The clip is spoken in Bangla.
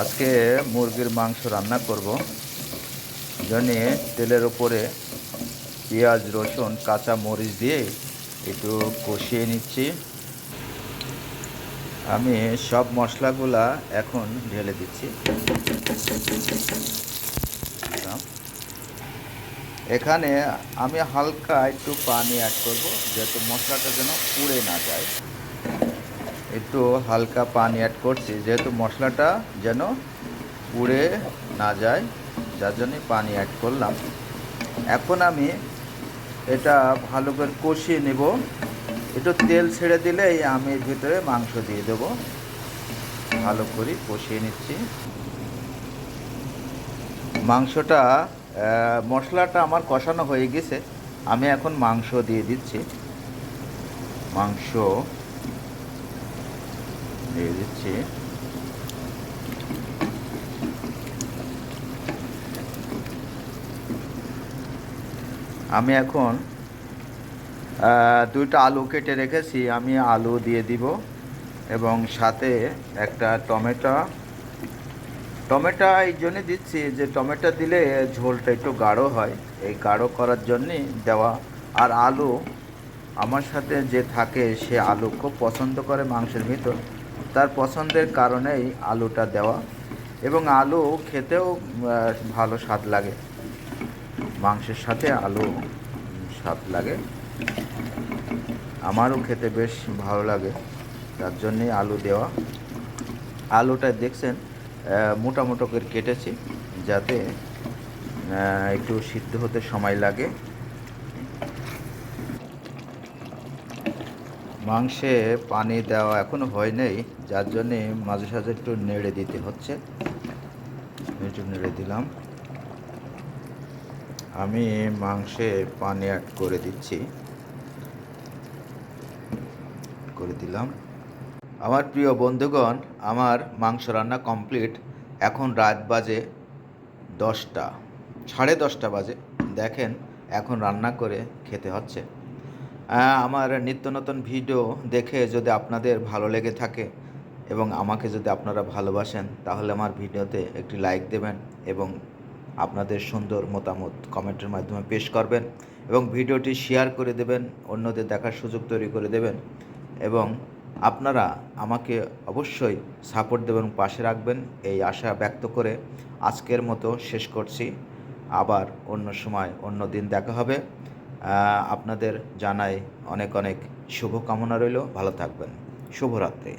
আজকে মুরগির মাংস রান্না করব। জন্যে তেলের ওপরে পেঁয়াজ, রসুন, কাঁচা মরিচ দিয়ে একটু কষিয়ে নিচ্ছি। আমি সব মশলাগুলা এখন ঢেলে দিচ্ছি। এখানে আমি হালকা একটু পানি অ্যাড করব, যাতে মশলাটা যেন পুড়ে না যায়। একটু হালকা পানি অ্যাড করছি, যেহেতু মশলাটা যেন পুড়ে না যায়, যার জন্যে পানি অ্যাড করলাম। এখন আমি এটা ভালো করে কষিয়ে নেব। একটু তেল ছেড়ে দিলেই আমি এর ভিতরে মাংস দিয়ে দেবো। ভালো করে কষিয়ে নিচ্ছি। মাংসটা মশলাটা আমার কষানো হয়ে গেছে। আমি এখন মাংস দিয়ে দিচ্ছি। মাংস দিয়ে দিচ্ছি আমি এখন দুইটা আলু কেটে রেখেছি। আমি আলু দিয়ে দিব এবং সাথে একটা টমেটো। টমেটো এই জন্যে দিচ্ছি যে টমেটো দিলে ঝোলটা একটু গাঢ় হয়। এই গাঢ় করার জন্যে দেওয়া আর আলু, আমার সাথে যে থাকে সে আলু খুব পছন্দ করে মাংসের ভিতর। তার পছন্দের কারণেই আলুটা দেওয়া এবং আলু খেতেও ভালো স্বাদ লাগে। মাংসের সাথে আলু স্বাদ লাগে। আমারও খেতে বেশ ভালো লাগে, তার জন্যেই আলু দেওয়া। আলুটা দেখছেন মোটা করে কেটেছি, যাতে একটু সিদ্ধ হতে সময় লাগে। মাংসে পানি দেওয়া এখনও হয় নাই, যার জন্যে মাঝে সাঝে একটু নেড়ে দিতে হচ্ছে। একটু নেড়ে দিলাম। আমি মাংসে পানি অ্যাড করে দিচ্ছি। করে দিলাম। আমার প্রিয় বন্ধুগণ, আমার মাংস রান্না কমপ্লিট। এখন রাত বাজে দশটা, সাড়ে দশটা বাজে। দেখেন, এখন রান্না করে খেতে হচ্ছে। আমার নিত্য নতুন ভিডিও দেখে যদি আপনাদের ভালো লেগে থাকে এবং আমাকে যদি আপনারা ভালোবাসেন, তাহলে আমার ভিডিওতে একটি লাইক দেবেন এবং আপনাদের সুন্দর মতামত কমেন্টের মাধ্যমে পেশ করবেন এবং ভিডিওটি শেয়ার করে দেবেন, অন্যদের দেখার সুযোগ তৈরি করে দেবেন এবং আপনারা আমাকে অবশ্যই সাপোর্ট দেবেন, পাশে রাখবেন। এই আশা ব্যক্ত করে আজকের মতো শেষ করছি। আবার অন্য সময়, অন্য দিন দেখা হবে। আপনাদের জানাই অনেক অনেক শুভকামনা রইল। ভালো থাকবেন। শুভরাত্রি।